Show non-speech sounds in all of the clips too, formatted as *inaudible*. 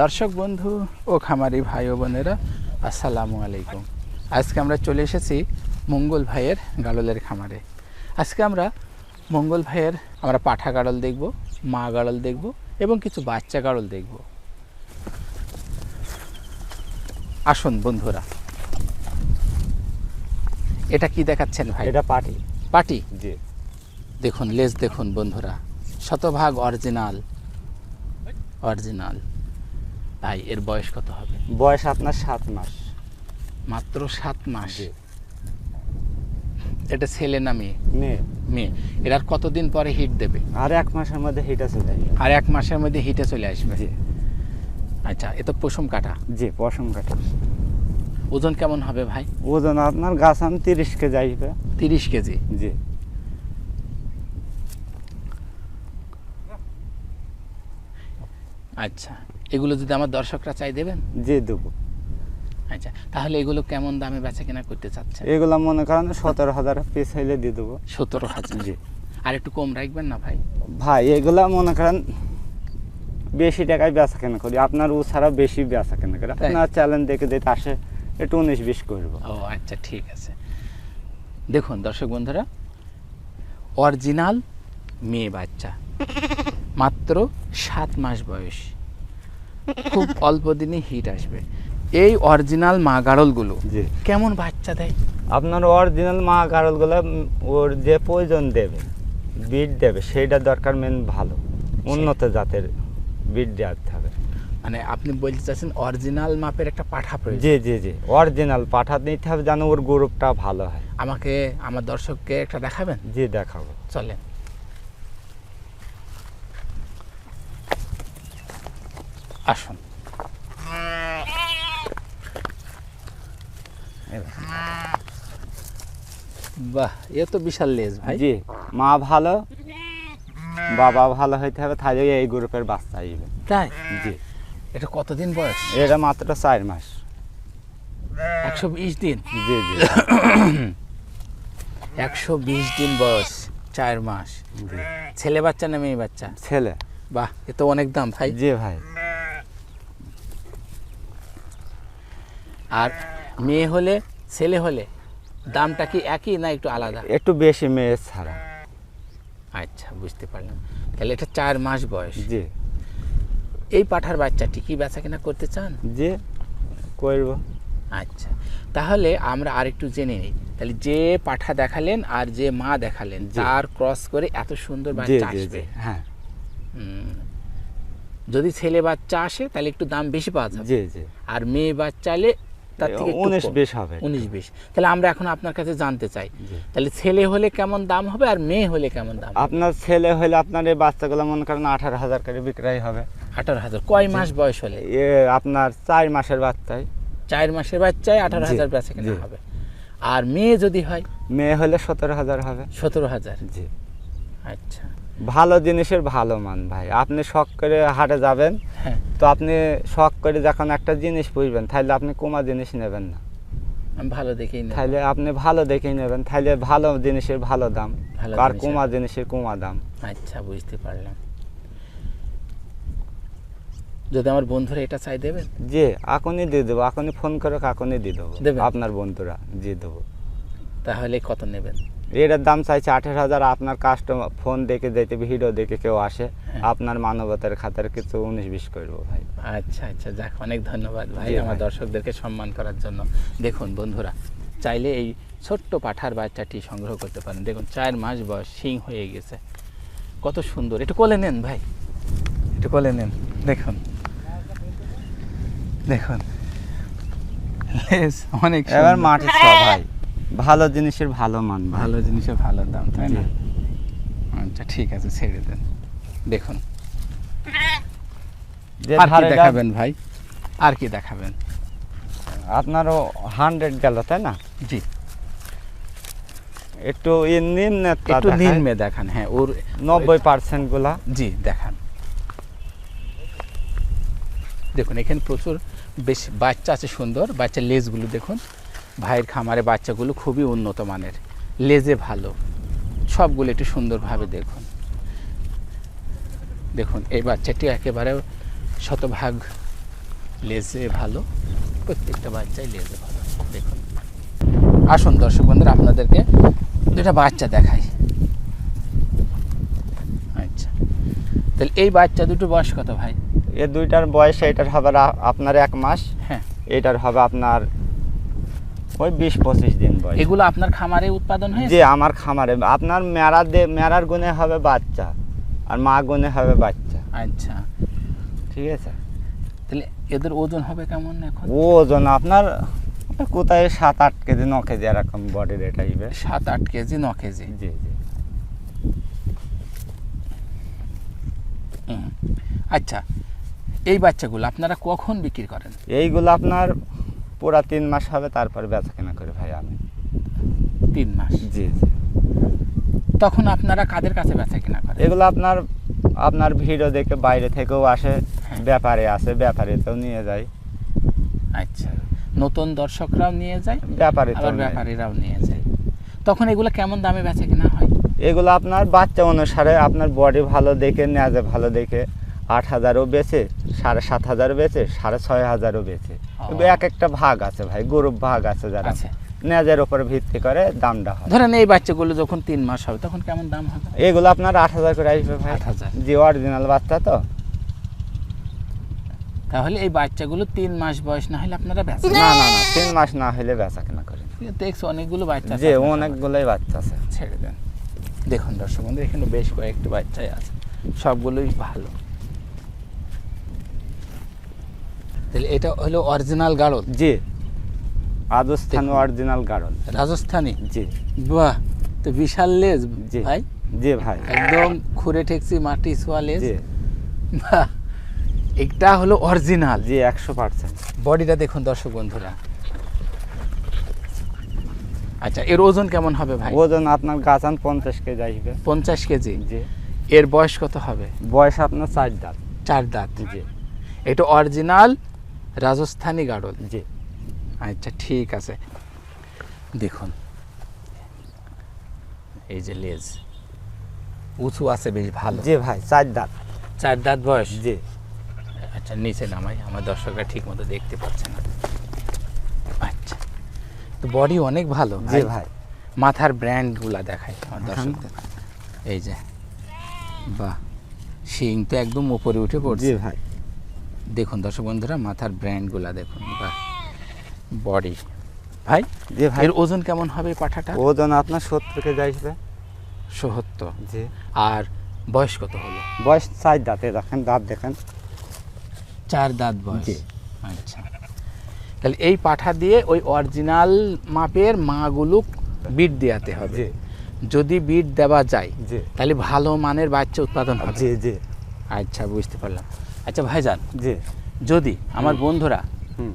দর্শক বন্ধু ও খামারি ভাই ও বোনেরা আসসালামু আলাইকুম। আজকে আমরা চলে এসেছি মঙ্গল ভাইয়ের গাড়লের খামারে। আজকে আমরা মঙ্গল ভাইয়ের আমরা পাঠা গাড়ল দেখব মা গাড়ল দেখব এবং কিছু বাচ্চা গাড়ল দেখব। আসুন বন্ধুরা। এটা কি দেখাচ্ছেন ভাই? এটা পাটি। পাটি? জি। দেখুন লেজ দেখুন বন্ধুরা। শতভাগ অরিজিনাল। অরিজিনাল। ভাই এর বয়স কত হবে? বয়স আপনার সাত মাস। মাত্র সাত মাস। এটা ছেলে না মেয়ে? মেয়ে। মেয়ে। এটার কতদিন পরে হিট দেবে? আর এক মাসের মধ্যে হিট চলে যাই আর এক মাসের মধ্যে হিটে চলে আসবে? আচ্ছা এ তো পশম কাটা। জি পশম কাটা। ওজন কেমন হবে ভাই? ওজন আপনার গাছ আম তিরিশ কেজি আসবে। তিরিশ কেজি? জি। আচ্ছা। এগুলো যদি আমার দর্শকরা চাই দেবেন? জি দেবো। আচ্ছা তাহলে এগুলো কেমন দামে বেচা কেনা করতে চাচ্ছেন? এগুলো মনে করেন সতেরো হাজার পিস হইলে দিয়ে দেবো। সতেরো হাজার? জি। আর একটু কম রাখবেন না ভাই? ভাই এগুলা মনে করেন বেশি টাকায় বেচা কেনা করি। আপনার ও ছাড়া বেশি বেচা কেনা করি? আপনার চ্যালেঞ্জ দেখে দিতে আসে একটু উনিশ বিশ করব। ও আচ্ছা ঠিক আছে। দেখুন দর্শক বন্ধুরা অরিজিনাল মেয়ে বাচ্চা মাত্র সাত মাস বয়স। খুব অল্প দিনে হিট আসবে। এই অরিজিনাল মা গাড়লগুলো কেমন বাচ্চা দেয়? আপনার অরিজিনাল মা গারলগুলো ওর যে প্রয়োজন দেবে বিট দেবে সেইটা দরকার মেন ভালো। উন্নত জাতের বিট দেওয়াতে হবে মানে আপনি বলতে চাচ্ছেন অরিজিনাল মাপের একটা পাঠা প্রয়োজন? জি জি জি অরিজিনাল পাঠাতে নিতে হবে যেন ওর গ্রুপটা ভালো হয়। আমাকে আমার দর্শককে একটা দেখাবেন? জি দেখাবো। চলেন। আসুন। বাহ এ তো বিশাল লেজ ভাই। জি মা ভালো বাবা ভালো হইতে হবে তাহলে এই গ্রুপের বাচ্চা আসবে তাই? জি। এটা কতদিন বয়স? এটা মাত্র চার মাস। একশো বিশ দিন? জি জি। *coughs* একশো বিশ দিন বয়স চার মাস। ছেলে বাচ্চা না মেয়ে বাচ্চা? ছেলে। বাহ এ তো অনেক দাম ভাই। জি ভাই। আর মেয়ে হলে ছেলে হলে দামটা কি একই না একটু আলাদা? একটু বেশি মেয়ে ছাড়া। আচ্ছা বুঝতে পারলাম। তাহলে এটা চার মাস বয়স। জি। এই পাঠার বাচ্চাটি কি বেচা কিনা করতে চান? জি করব। আচ্ছা তাহলে আমরা আরেকটু জেনে নিই। তাহলে যে পাঠা দেখালেন আর যে মা দেখালেন। তার ক্রস করে এত সুন্দর বাচ্চা আসবে। হ্যাঁ। যদি ছেলে বাচ্চা আসে তাহলে একটু দাম বেশি পাওয়া যাবে। জি জি। আর মেয়ে বাচ্চা এলে তার থেকে উনিশ বিশ হবে। উনিশ বিশ। তাহলে আমরা এখন আপনার কাছে জানতে চাই। তাহলে ছেলে হলে কেমন দাম হবে আর মেয়ে হলে কেমন দাম আপনার ছেলে হলে আপনার এই বাচ্চাগুলো মনে করেন আঠারো হাজার করে বিক্রয় হবে। আঠারো হাজার। কয় মাস বয়স হলে? এ আপনার চার মাসের বাচ্চায় চার মাসের বাচ্চায় আঠারো হাজার বেচা কিনা। হবে। আর মেয়ে যদি হয়? মেয়ে হলে সতেরো হাজার হবে। সতেরো হাজার। জি। আচ্ছা। ভালো জিনিসের ভালো মান ভাই। আপনি শখ করে হাটে যাবেন তো আপনি শখ করে যখন একটা জিনিস বুঝবেন তাহলে আপনি কমা জিনিস নেবেন না। ভালো দেখেই তাহলে আপনি ভালো দেখেই নেবেন তাহলে ভালো জিনিসের ভালো দাম। আর কমা জিনিসের কমা দাম। আচ্ছা বুঝতে পারলাম। যদি আমার বন্ধুরা এটা চাই দেবেন জি এখনই দিয়ে দেবো এখনই ফোন করে এখনই দিয়ে দেবো? আপনার বন্ধুরা দিয়ে দেবো। তাহলে কত নেবেন? এটার দাম চাইছে আঠেরো হাজার আপনার কাস্টমার ফোন দেখে যেতে ভিডিও দেখে কেউ আসে। হ্যাঁ। আপনার মানবতার খাতার কিছু উনিশ বিশ করব ভাই। আচ্ছা আচ্ছা যাক অনেক ধন্যবাদ ভাই আমার দর্শকদেরকে সম্মান করার জন্য। দেখুন বন্ধুরা চাইলে এই ছোট্ট পাঠার বাচ্চাটি সংগ্রহ করতে পারেন। দেখুন চার মাস বয়স শিং হয়ে গেছে। কত সুন্দর। একটু কোলে নেন ভাই। একটু কোলে নেন। দেখুন। দেখুন। অনেক এবার সুন্দর। মাটির ভাই। ভালো জিনিসের ভালো মান ভালো জিনিসের ভালো দাম তাই না? আচ্ছা ঠিক আছে ছেড়ে দেন। দেখুন। আর কি দেখাবেন ভাই? আর কি দেখাবেন? আপনারও হান্ড্রেড গেল তাই না? জি। একটু নিম্ন একটু নিম্নে দেখান হ্যাঁ ওর নব্বই পার্সেন্টগুলা। জি দেখান। দেখুন এখানে প্রচুর বেশ বাচ্চা আছে সুন্দর বাচ্চার লেজগুলো দেখুন। ভাইয়ের খামারে বাচ্চাগুলো খুবই উন্নত মানের লেজে ভালো। সবগুলো একটু সুন্দরভাবে দেখুন। দেখুন এই বাচ্চাটি একেবারে শতভাগ লেজে ভালো প্রত্যেকটা বাচ্চাই লেজে ভালো। দেখুন। আসুন দর্শক বন্ধুরা আপনাদেরকে দুটা বাচ্চা দেখাই। আচ্ছা। তাহলে এই বাচ্চা দুটো বয়স কত ভাই? এ দুইটার বয়স এইটার হবে আপনার এক মাস। হ্যাঁ। এইটার হবে আপনার ওই বিশ পঁচিশ দিন বয়স। এগুলো আপনার খামারে উৎপাদন হয় যে আমার খামারে। আপনার মেরা দে মেরার গুণে হবে বাচ্চা। আর মা গুণে হবে বাচ্চা। আচ্ছা। ঠিক আছে? তাহলে এদের ওজন হবে কেমন এখন? ওজন আপনার কোথায় সাত আট কেজি ন কেজি এরকম বডি রেট আসবে সাত আট কেজি ন কেজি। জি জি। আচ্ছা এই বাচ্চাগুলো আপনারা কখন বিক্রি করেন? এইগুলো আপনার পুরা তিন মাস হবে তারপর বেচা কেনা করে ভাই আমি। তিন মাস? জি জি। তখন আপনারা কাদের কাছে বেচা কিনা করেন? এগুলো আপনার আপনার ভিডিও দেখে বাইরে থেকেও আসে হ্যাঁ। ব্যাপারে আসে ব্যাপারেতেও নিয়ে যায়। আচ্ছা নতুন দর্শকরাও নিয়ে যায় ব্যাপারে আবার ব্যাপারীরাও নিয়ে যায়। তখন এগুলো কেমন দামে বেচা কিনা হয়? এগুলো আপনার বাচ্চা অনুসারে আপনার বডি ভালো দেখে নেজে ভালো দেখে আট হাজারও বেচে সাড়ে সাত হাজারও বেচে সাড়ে ছয় হাজারও বেচে। এক একটা ভাগ আছে ভাই গরুর ভাগ আছে যারা। আচ্ছা নেজের উপর ভিত্তি করে দামটা হয়। ধরেন এই বাচ্চাগুলো যখন তিন মাস হবে তখন কেমন দাম হবে? এগুলো আপনার আট হাজার করে আসবে ভাই। আট হাজার। যে অরিজিনাল বাচ্চা তো। তাহলে এই বাচ্চাগুলো তিন মাস বয়স না হলে আপনারা বেচা না না না তিন মাস না হলে বেচা কেনা করি না। দেখছি অনেকগুলো বাচ্চা আছে। যে অনেকগুলোই বাচ্চা আছে। ছেড়ে দেন। দেখুন দর্শক বন্ধু এখানে বেশ কয়েকটি বাচ্চাই আছে। সবগুলোই ভালো। তাহলে এটা হলো অরিজিনাল গাড়ল? জি। রাজস্থান। অরিজিনাল গাড়ল রাজস্থানী? জি। বাহ তো বিশাল লেজ ভাই। জি ভাই। একদম খুঁড়ে ঠেকছি মাটি সোয়া লেজ। জি। বাহ এটা হলো অরিজিনাল জি একশো পার্সেন্ট বডিটা দেখুন দর্শক বন্ধুরা। আচ্ছা এর ওজন কেমন হবে ভাই? ওজন আপনার গাছান পঞ্চাশ কেজি আসবে। পঞ্চাশ কেজি? জি। এর বয়স কত হবে? বয়স আপনার চার দাঁত। চার দাঁত। জি। এটা অরিজিনাল রাজস্থানী গাড়ল জি। আচ্ছা ঠিক আছে। দেখুন এই যে লেজ উঁচু আছে বেশ ভালো। জি ভাই চার দাঁত। চার দাঁত বয়স? জি। আচ্ছা নিচে নামাই আমার দর্শকরা ঠিক মতো দেখতে পাচ্ছে না। আচ্ছা তো বডি অনেক ভালো। জি ভাই। মাথার ব্র্যান্ডগুলা দেখায় আমার। দর্শকদের। এই যে বাহ শিং তো একদম উপরে উঠে পড়ছে। ভাই। দেখুন দর্শক বন্ধুরা মাথার ব্র্যান্ডগুলা দেখুন বাহ। বডি ভাই জি ভাই। এর ওজন কেমন হবে পাঠাটা? ওজন আপনার সত্তর কেজি আসবে। সত্তর? জি। আর বয়স কত হলো? বয়স চার দাঁতে দেখেন দাঁত দেখেন। চার দাঁত বয়স। জি। আচ্ছা। তাহলে এই পাঠা দিয়ে ওই অরিজিনাল মাপের মাগুলো বিট দেওয়াতে হবে। জি। যদি বিট দেওয়া যায় জি। তাহলে ভালো মানের বাচ্চা উৎপাদন হবে। জি জি। আচ্ছা বুঝতে পারলাম। আচ্ছা ভাইজান। জি। যদি আমার বন্ধুরা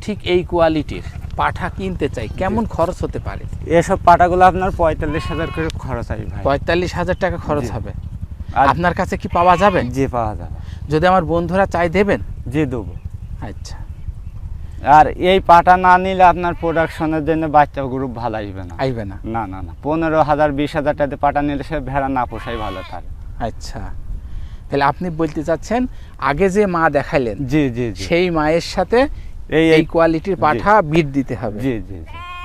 ঠিক এই কোয়ালিটির পাঠা কিনতে চাই কেমন খরচ হতে পারে? এসব পাটাগুলো আপনার পঁয়তাল্লিশ হাজার করে খরচ আসবে ভাই। পঁয়তাল্লিশ হাজার টাকা খরচ হবে। আর আপনার কাছে কি পাওয়া যাবে? জি পাওয়া যাবে। যদি আমার বন্ধুরা চাই দেবেন? জি দেবো। আচ্ছা। আর এই পাটা না নিলে আপনার প্রোডাকশনের জন্য বাচ্চা গ্রুপ ভালো আসবে না। আইবে না। না না না। পনেরো হাজার বিশ হাজার টাকাতে পাটা নিলে সে ভেড়া না পোষাই ভালো তার। আচ্ছা। তাহলে আপনি বলতে চাচ্ছেন আগে যে মা দেখাইলেন জি জি। সেই মায়ের সাথে এই এই কোয়ালিটির পাঠা বিট দিতে হবে। জি জি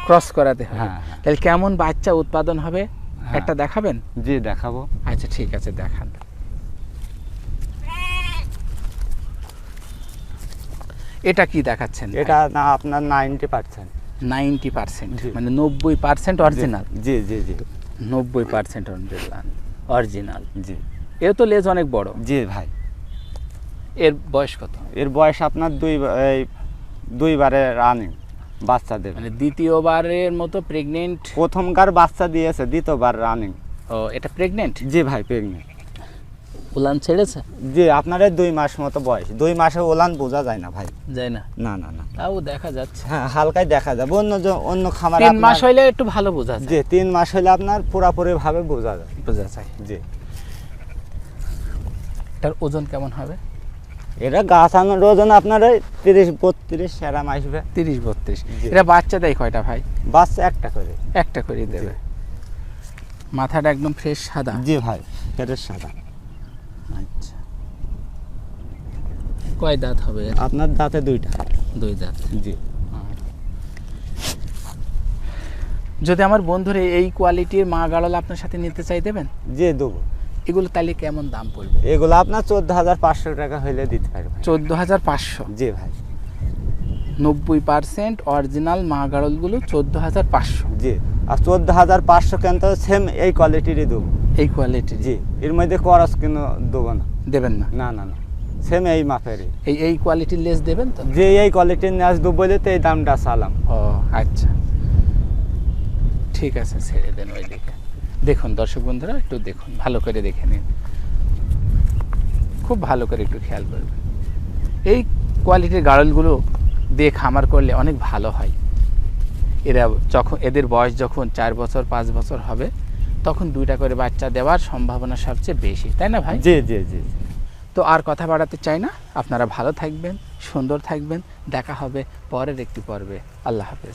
ক্রস করাতে হবে। হ্যাঁ, হ্যাঁ। তাহলে কেমন বাচ্চা উৎপাদন হবে? হ্যাঁ। একটা দেখাবেন? জি দেখাবো। আচ্ছা ঠিক আছে দেখান। এটা কি দেখাচ্ছেন? এটা না আপনার নাইনটি পার্সেন্ট নাইনটি পার্সেন্ট মানে নব্বই পার্সেন্ট অরিজিনাল জি জি জি। নব্বই পার্সেন্ট অরিজিনাল অরিজিনাল জি। এর তো লেজ অনেক বড়। জি ভাই। এর বয়স কত? এর বয়স আপনার দুই দুইবারে রানিং বাচ্চা দেবে। মানে দ্বিতীয়বারের মতো প্রেগনেন্ট প্রথমকার বাচ্চা দিয়েছে দ্বিতীয়বার রানিং ও এটা প্রেগনেন্ট জি ভাই প্রেগনেন্ট উলান ছেড়েছে? জি আপনার দুই মাস মতো বয়স। দুই মাসে ওলান বোঝা যায় না ভাই। যায় না? না না না। তাও দেখা যাচ্ছে। হ্যাঁ হালকাই দেখা যাবে। অন্য যে- অন্য খামার তিন মাস হইলে একটু ভালো বোঝা যায়। জি তিন মাস হলে আপনার পুরাপুরি ভাবে বোঝা যায়। বোঝা যায়। জি। এটার ওজন কেমন হবে? এটা গাছ আনার ওজন আপনার ওই তিরিশ বত্রিশ সেরাম আসবে তিরিশ বত্রিশ। জি। এটা বাচ্চা দেয় কয়টা ভাই? বাচ্চা একটা করে। একটা করে দেবে। মাথাটা একদম ফ্রেশ সাদা? জি ভাই ফ্রেশ সাদা। আচ্ছা। কয় দাঁত হবে? আপনার দাঁতে দুইটা। দুই দাঁত। জি। যদি আমার বন্ধুরা এই কোয়ালিটির মা গাড়ল আপনার সাথে নিতে চাই দেবেন? যে দেবো। এগুলো তাহলে কেমন দাম পড়বে? এগুলো আপনার চোদ্দ হাজার পাঁচশো টাকা হইলে দিতে চোদ্দ হাজার পাঁচশো। জি ভাই। নব্বই পার্সেন্ট অরিজিনাল মা গাড়লগুলো চোদ্দ হাজার পাঁচশো। জি আর চোদ্দ হাজার পাঁচশো কেন তো সেম এই কোয়ালিটিরই দেবো। এই কোয়ালিটির জি এর মধ্যে করস কিন্তু দেবো না। দেবেন না? না না না। সেম এই মাপেরই। এই এই কোয়ালিটির লেস দেবেন তো? যে এই কোয়ালিটির ন্যাস দেবো বলে তো এই দামটা চালাম। ও আচ্ছা। ঠিক আছে ছেড়ে দেন ওই দিকে দেখুন দর্শক বন্ধুরা একটু দেখুন ভালো করে দেখে নিন। খুব ভালো করে একটু খেয়াল করবেন। এই কোয়ালিটির গাড়লগুলো দিয়ে খামার করলে অনেক ভালো হয়। এরা যখন এদের বয়স যখন চার বছর পাঁচ বছর হবে তখন দুইটা করে বাচ্চা দেওয়ার সম্ভাবনা সবচেয়ে বেশি তাই না ভাই? জি জি জি। তো আর কথা বাড়াতে চাই না আপনারা ভালো থাকবেন সুন্দর থাকবেন দেখা হবে পরের একটি পর্বে। আল্লাহ হাফেজ।